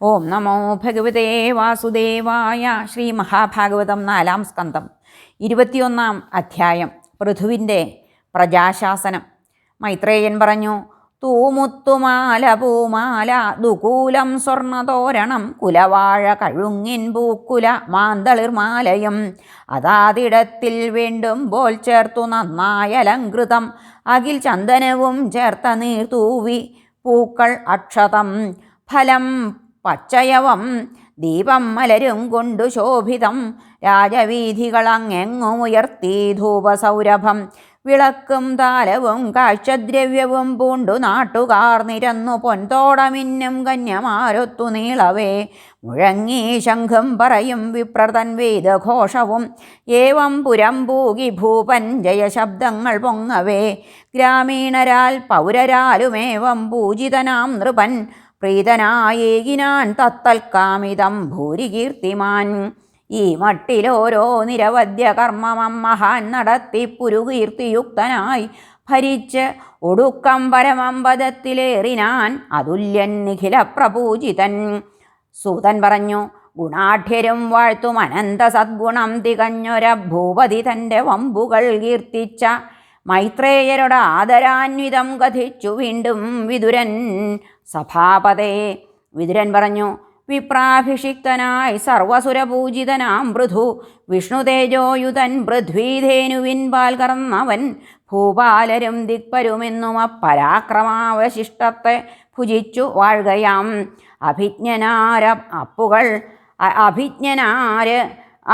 ഓം നമോ ഭഗവതേ വാസുദേവായ ശ്രീ മഹാഭാഗവതം നാലാം സ്കന്ധം. ഇരുപത്തിയൊന്നാം അധ്യായം പൃഥുവിന്റെ പ്രജാശാസനം. മൈത്രേയൻ പറഞ്ഞു തൂമുത്തുമാല പൂമാല ദുകൂലം സ്വർണതോരണം കുലവാഴ കഴുങ്ങിൻ പൂക്കുല മാന്തളിർമാലയും അതാതിടത്തിൽ വേണ്ടുമ്പോൾ ചേർത്തു നന്നായി അലങ്കൃതം അകിൽ ചന്ദനവും ചേർത്ത നീർത്തൂവി പൂക്കൾ അക്ഷതം ഫലം പച്ചയവം ദീപം മലരും കൊണ്ടു ശോഭിതം. രാജവീഥികളങ്ങെങ്ങും ഉയർത്തി ധൂപസൗരഭം. വിളക്കും താലവും കാഴ്ചദ്രവ്യവും പൂണ്ടു നാട്ടുകാർ നിരന്നു പൊൻതോടമിന്നും കന്യമാരൊത്തു നീളവേ. മുഴങ്ങി ശംഖും പറയും വിപ്രതൻ വേദഘോഷവും. ഏവം പുരം പൂകി ഭൂപൻ ജയശബ്ദങ്ങൾ പൊങ്ങവേ. ഗ്രാമീണരാൽ പൗരരാലുമേവം പൂജിതനാം നൃപൻ പ്രീതനായേകിനാൻ തത്തൽക്കാമിതം ഭൂരികീർത്തിമാൻ. ഈ മട്ടിലോരോ നിരവധ്യ കർമ്മമം മഹാൻ നടത്തി പുരുകീർത്തിയുക്തനായി ഭരിച്ച് ഒടുക്കം പരമമ്പദത്തിലേറിനാൻ അതുല്യൻ നിഖില പ്രപൂജിതൻ സൂതൻ പറഞ്ഞു ഗുണാഠ്യരും വാഴ്ത്തും അനന്ത സദ്ഗുണം തികഞ്ഞൊര ഭൂപതി തന്റെ വമ്പുകൾ കീർത്തിച്ച മൈത്രേയരുടെ ആദരാന്വിതം കഥിച്ചു വീണ്ടും വിതുരൻ. സഭാപതേ. വിതുരൻ പറഞ്ഞു വിപ്രാഭിഷിക്തനായി സർവസുരപൂജിതനാം പൃഥു വിഷ്ണുതേജോയുതൻ പൃഥ്വീധേനുവിൻ പാൽ കറന്നവൻ. ഭൂപാലരും ദിക്പരുമെന്നും അപ്പരാക്രമാവശിഷ്ടത്തെ ഭുജിച്ചു വാഴുകയാം. അഭിജ്ഞനാര അപ്പുകൾ അഭിജ്ഞനാര്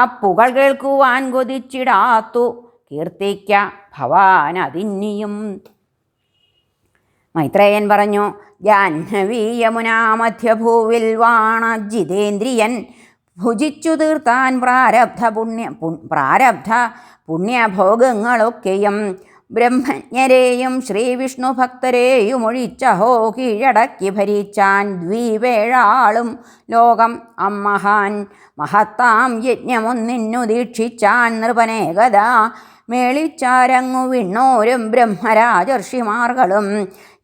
അപ്പുകൾ കേൾക്കുവാൻ കൊതിച്ചിടാത്തു. കീർത്തിക്ക ഭവാൻ അതിന്നിയും മൈത്രേയൻ പറഞ്ഞു ജാഹ്നവി യമുനാ മധ്യഭൂവിൽ വാണ ജിതേന്ദ്രിയൻ ഭുജിച്ചു തീർത്താൻ പ്രാരബ്ധ പുണ്യ പു- പ്രാരബ്ധ പുണ്യഭോഗങ്ങളൊക്കെയും ബ്രഹ്മജ്ഞരെയും ശ്രീവിഷ്ണു ഭക്തരെയും ഒഴിച്ചഹോ കീഴടക്കി ഭരിച്ചാൻ ദ്വീപേഴാളും ലോകം അമ്മഹാൻ മഹത്താം യജ്ഞമൊന്നിന്നു ദീക്ഷിച്ചാൻ നൃപനേകത മേളിച്ചാരങ്ങു വിണ്ണോരും ബ്രഹ്മരാജർഷിമാർകളും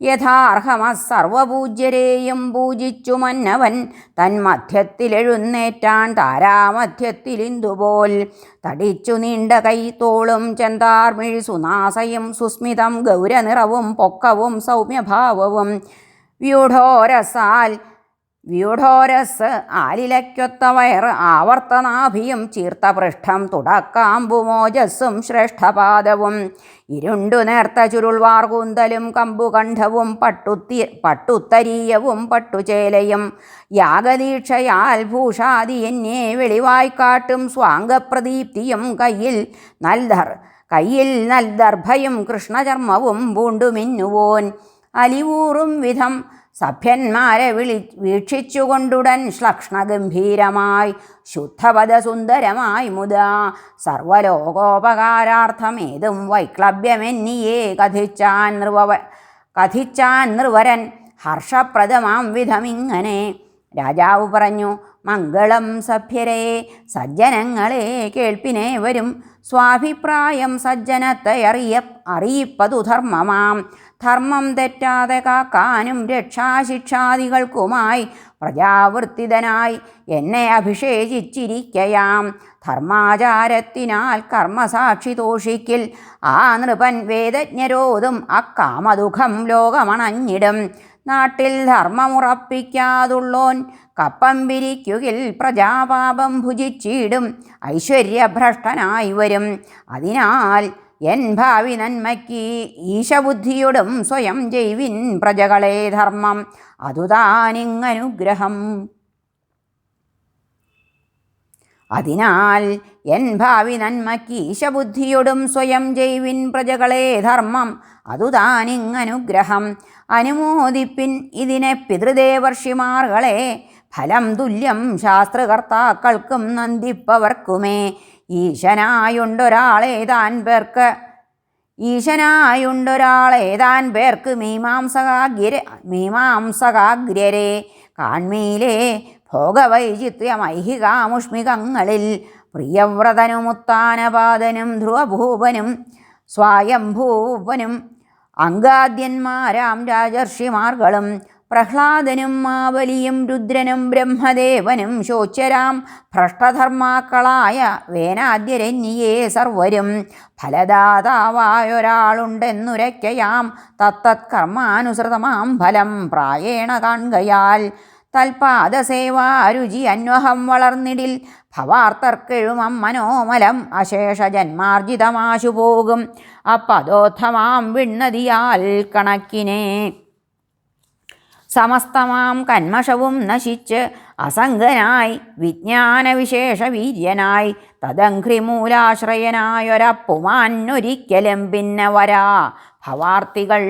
യഥാർഹമ സർവപൂജ്യരെയും പൂജിച്ചു മന്നവൻ തന്മധ്യത്തിലെഴുന്നേറ്റാൻ താരാമധ്യത്തിലിന്തുപോൽ തടിച്ചു നീണ്ട കൈത്തോളും ചെന്താർമിഴി സുനാസയും സുസ്മിതം ഗൗരനിറവും പൊക്കവും സൗമ്യഭാവവും. വ്യൂഢോരസാൽ വ്യൂഢോരസ് ആലിലയ്ക്കൊത്ത വയർ ആവർത്തനാഭിയും ചീർത്ത പൃഷ്ഠം തുടക്കാമ്പുമോജസ്സും ശ്രേഷ്ഠപാദവും. ഇരുണ്ടു നേർത്ത ചുരുൾവാർ കൂന്തലും കമ്പുകണ്ഠവും പട്ടുത്തി പട്ടുത്തരീയവും പട്ടുചേലയും. യാഗദീക്ഷയാൽ ഭൂഷാദി എന്നെ വെളിവായിക്കാട്ടും സ്വാംഗപ്രദീപ്തിയും കയ്യിൽ നൽധർ കയ്യിൽ നൽദർഭയും കൃഷ്ണചർമ്മവും പൂണ്ടുമിന്നുവോൻ. അലിവൂറും വിധം സഭ്യന്മാരെ വിളി വീക്ഷിച്ചുകൊണ്ടുടൻ ശ്ലക്ഷ്ണഗംഭീരമായി ശുദ്ധപദസുന്ദരമായി മുതാ. സർവലോകോപകാരാർത്ഥമേതും വൈക്ലഭ്യമെന്നിയേ കഥിച്ചാൻ നൃവ കഥിച്ചാൻ നൃവരൻ ഹർഷപ്രദമാം വിധമിങ്ങനെ. രാജാവ് പറഞ്ഞു മംഗളം സഭ്യരെ സജ്ജനങ്ങളെ കേൾപ്പിനെ വരും. സ്വാഭിപ്രായം സജ്ജനത്തെ അറിയ അറിയിപ്പതു ധർമ്മമാം. ധർമ്മം തെറ്റാതെ കാക്കാനും രക്ഷാശിക്ഷാദികൾക്കുമായി പ്രജാവൃത്തിതനായി എന്നെ അഭിഷേചിച്ചിരിക്കയാം. ധർമാചാരത്തിനാൽ കർമ്മസാക്ഷി തോഷിക്കിൽ ആ നൃപൻ വേദജ്ഞരോതും അക്കാമദുഖം ലോകമണഞ്ഞിടും. നാട്ടിൽ ധർമ്മമുറപ്പിക്കാതുള്ളോൻ കപ്പം പിരിക്കുകിൽ പ്രജാപാപം ഭുജിച്ചിടും ഐശ്വര്യഭ്രഷ്ടനായി വരും. അതിനാൽ എൻ ഭാവി നന്മയ്ക്ക് ഈശബുദ്ധിയോടും സ്വയം ജൈവിൻ പ്രജകളെ ധർമ്മം അതുതാനിങ്ങനുഗ്രഹം. അതിനാൽ എൻ ഭാവി നന്മയ്ക്ക് ഈശബുദ്ധിയോടും സ്വയം ജൈവിൻ പ്രജകളെ ധർമ്മം. അതുതാനിങ്ങനുഗ്രഹം അനുമോദിപ്പിൻ ഇതിനെ പിതൃദേവർഷിമാർകളെ. ഫലം തുല്യം ശാസ്ത്രകർത്താക്കൾക്കും നന്ദിപ്പവർക്കുമേ. ഈശനായുണ്ടൊരാളേതാൻ പേർക്ക്. ഈശനായുണ്ടൊരാളേതാൻ പേർക്ക് മീമാംസകാഗ്ര മീമാംസകാഗ്രരെ കാൺമീലേ ഭോഗവൈചിത്യമൈഹികാമുഷ്മികങ്ങളിൽ പ്രിയവ്രതനുമുത്താനപാദനും ധ്രുവഭൂപനും സ്വായംഭൂപനും അങ്കാദ്യന്മാരാം രാജർഷിമാർകളും പ്രഹ്ലാദനും മാവലിയും രുദ്രനും ബ്രഹ്മദേവനും ശോച്യരാം ഭ്രഷ്ടധർമാക്കളായ വേനാദ്യരന്യേ സർവരും ഫലദാതാവായൊരാളുണ്ടെന്നുരയ്ക്കയാം തത്തത്കർമാനുസൃതമാം ഫലം പ്രായേണ കാൺകയാൽ തൽപാദസേവാരുചി അന്വഹം വളർന്നിടിൽ. ഭവാർത്തർക്കെഴുമം മനോമലം അശേഷ ജന്മാർജിതമാശു പോകും വിണ്ണതിയാൽ കണക്കിനെ. സമസ്തമാം കന്മഷവും നശിച്ച് അസംഗനായി വിജ്ഞാനവിശേഷ വീര്യനായി തദംഘ്രിമൂലാശ്രയനായൊരപ്പുമാനൊരിക്കലും പിന്നെ വരാ. ഭവാർത്തികൾ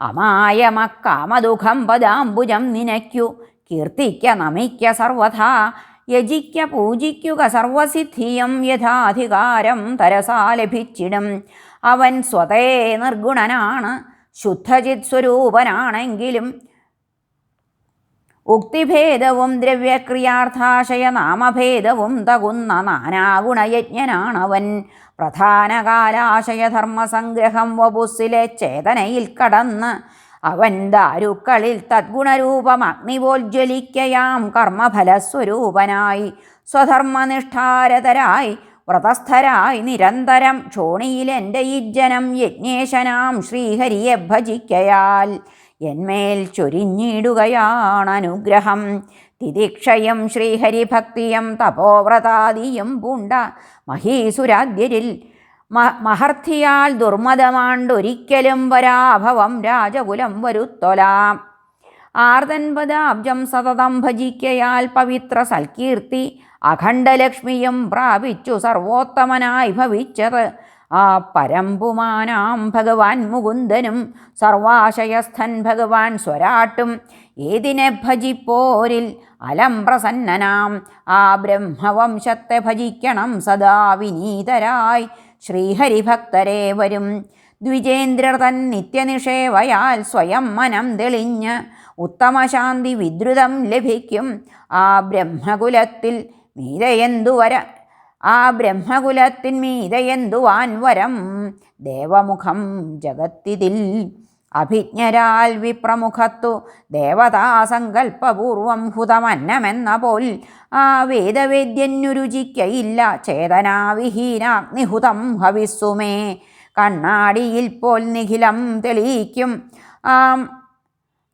അമായമക്കാമദുഃഖം പദാംബുജം നിനയ്ക്കു. കീർത്തിക്ക നമിക്ക സർവഥാ. യജിക്ക പൂജിക്കുക സർവസിദ്ധിയും യഥാധികാരം തരസാ ലഭിച്ചിടും. അവൻ സ്വതേ നിർഗുണനാണ്. ശുദ്ധചിത് സ്വരൂപനാണെങ്കിലും ഉക്തിഭേദവും ദ്രവ്യക്രിയാർത്ഥാശയനാമഭേദവും തകുന്ന നാനാഗുണയജ്ഞനാണവൻ. പ്രധാനകാലാശയധർമ്മസംഗ്രഹം വപുസ്സിലെ ചേതനയിൽ കടന്ന് അവൻ ദാരുക്കളിൽ തദ്ഗുണരൂപം അഗ്നിപോജ്വലിക്കയാം കർമ്മഫലസ്വരൂപനായി. സ്വധർമ്മനിഷ്ഠാരതരായി വ്രതസ്ഥരായി നിരന്തരം ക്ഷോണിയിലെന്റെ ഇജ്ജനം യജ്ഞേശനാം ശ്രീഹരിയെ ഭജിക്കയാൽ. എന്മേൽ ചൊരിഞ്ഞിടുകയാണ് അനുഗ്രഹം തിദിക്ഷയും ശ്രീഹരിഭക്തിയും തപോവ്രതാദിയും പൂണ്ട മഹീസുരാദ്യരിൽ മഹർത്തിയാൽ ദുർമതമാണ്ടൊരിക്കലും വരാഭവം രാജകുലം വരുത്തൊലാം. ആർദൻപദാബ്ജം സതതം ഭജിക്കയാൽ പവിത്ര സൽകീർത്തി അഖണ്ഡലക്ഷ്മിയും പ്രാപിച്ചു സർവോത്തമനായി ഭവിച്ചത്. ആ പരമ്പുമാനാം ഭഗവാൻ മുകുന്ദനും സർവാശയസ്ഥൻ ഭഗവാൻ സ്വരാട്ടും ഏതിനെ ഭജിപ്പോരിൽ അലം പ്രസന്നനാം? ആ ബ്രഹ്മവംശത്തെ ഭജിക്കണം സദാ വിനീതരായി. ശ്രീഹരിഭക്തരെ വരും. ദ്വിജേന്ദ്രർ തൻ നിത്യനിഷേവയാൽ സ്വയം മനം തെളിഞ്ഞ് ഉത്തമശാന്തി വിദ്രുതം ലഭിക്കും. ആ ബ്രഹ്മകുലത്തിൽ മീതയെന്തു വര ആ ബ്രഹ്മകുലത്തിന്മീതയെന്തുവാൻ വരം ദേവമുഖം ജഗത്തിതിൽ അഭിജ്ഞരാൽ വിപ്രമുഖത്തു ദേവതാസങ്കൽപ്പപൂർവം ഹുതമന്നമെന്ന പോൽ ആ വേദവേദ്യന്യുരുചിക്കയില്ല ചേതനാവിഹീനാഗ്നിഹുതം ഹവിസ്സുമേ. കണ്ണാടിയിൽ പോൽ നിഖിലം തെളിയിക്കും. ആം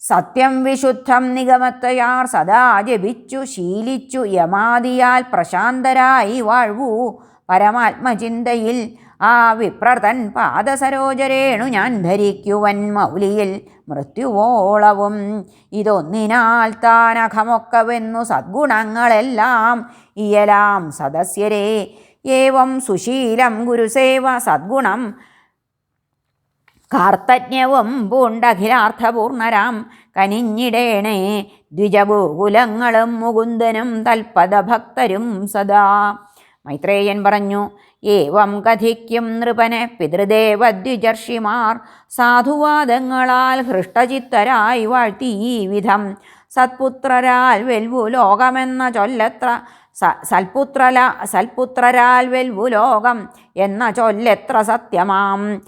സത്യം വിശുദ്ധം നിഗമത്തയാർ സദാ ജപിച്ചു ശീലിച്ചു യമാദിയാൽ പ്രശാന്തരായി വാഴ്വൂ. പരമാത്മചിന്തയിൽ ആ വിപ്രതൻ പാദസരോജരേണു ഞാൻ ധരിക്കുവൻ മൗലിയിൽ മൃത്യുവോളവും. ഇതൊന്നിനാൽ താനഖമൊക്കവെന്നു സദ്ഗുണങ്ങളെല്ലാം ഇയലാം സദസ്യരേ. ഏവം സുശീലം ഗുരുസേവ സദ്ഗുണം കാർത്തജ്ഞവും പൂണ്ടഖിലാർത്ഥപൂർണരാം. കനിഞ്ഞിടേണേ ദ്വിജഗോകുലങ്ങളും മുകുന്ദനും തൽപദഭക്തരും സദാ. മൈത്രേയൻ പറഞ്ഞു ഏവം കഥിക്കും നൃപനെ പിതൃദേവദ്വിജർഷിമാർ സാധുവാദങ്ങളാൽ ഹൃഷ്ടചിത്തരായി വാഴ്ത്തി ഈ വിധം. സത്പുത്രരാൽ വെൽവു ലോകമെന്ന ചൊല്ലത്ര. സൽപുത്രല സൽപുത്രരാൽ വെൽവു ലോകം എന്ന ചൊല്ലെത്ര സത്യമാം.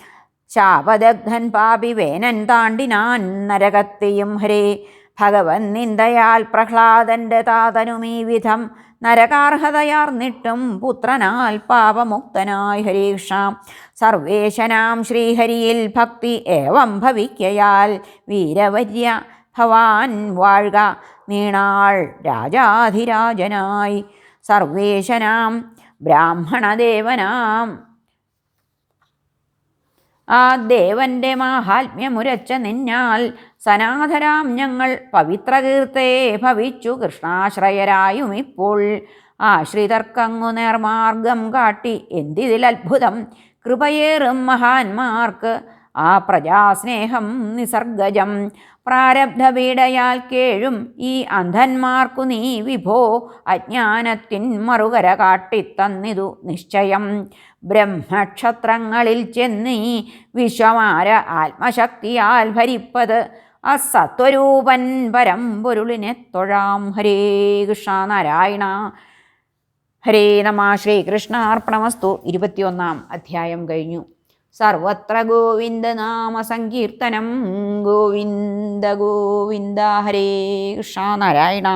ശാപദഗ്ധൻ പാപി വേനൻ താണ്ടിനാൻ നരകത്തെയും ഹരേ. ഭഗവൻ നിന്ദയാൽ പ്രഹ്ലാദന്റെ താതനും ഈ വിധം നരകാർഹതയാർന്നിട്ടും പുത്രനാൽ പാപമുക്തനായി ഹരീഷാം. സർവേശനാം ശ്രീഹരിയിൽ ഭക്തി ഏവം ഭവിക്കയാൽ വീരവര്യ ഭവാൻ വാഴ്ക നീണാൾ രാജാധിരാജനായി. സർവേശനാം ബ്രാഹ്മണദേവനാം ആ ദേവന്റെ മാഹാത്മ്യമുരച്ച നിന്നാൽ സനാഥരാം ഞങ്ങൾ പവിത്രകീർത്തേ ഭവിച്ചു കൃഷ്ണാശ്രയരായും ഇപ്പോൾ. ആശ്രിതർക്കങ്ങു നേർമാർഗം കാട്ടി എന്തിതിൽ അത്ഭുതം കൃപയേറും മഹാന്മാർക്ക് ആ പ്രജാസ്നേഹം നിസർഗജം. പ്രാരബ്ധപീഡയാൽ കേഴും ഈ അന്ധന്മാർക്കു നീ വിഭോ. അജ്ഞാനത്തിൻ മറുകര കാട്ടിത്തന്നിതു നിശ്ചയം. ബ്രഹ്മക്ഷത്രങ്ങളിൽ ചെന്നീ വിശ്വമാര ആത്മശക്തിയാൽ ഭരിപ്പത്. അസത്വരൂപൻ പരം പൊരുളിനെ തൊഴാം. ഹരേ കൃഷ്ണ നാരായണ. ഹരേ നമ. ശ്രീകൃഷ്ണാർപ്പണമസ്തു. ഇരുപത്തിയൊന്നാം അധ്യായം കഴിഞ്ഞു. സർവത്ര ഗോവിന്ദ നാമ സങ്കീർത്തനം. ഗോവിന്ദ ഗോവിന്ദ ഹരേ കൃഷ്ണ നാരായണ.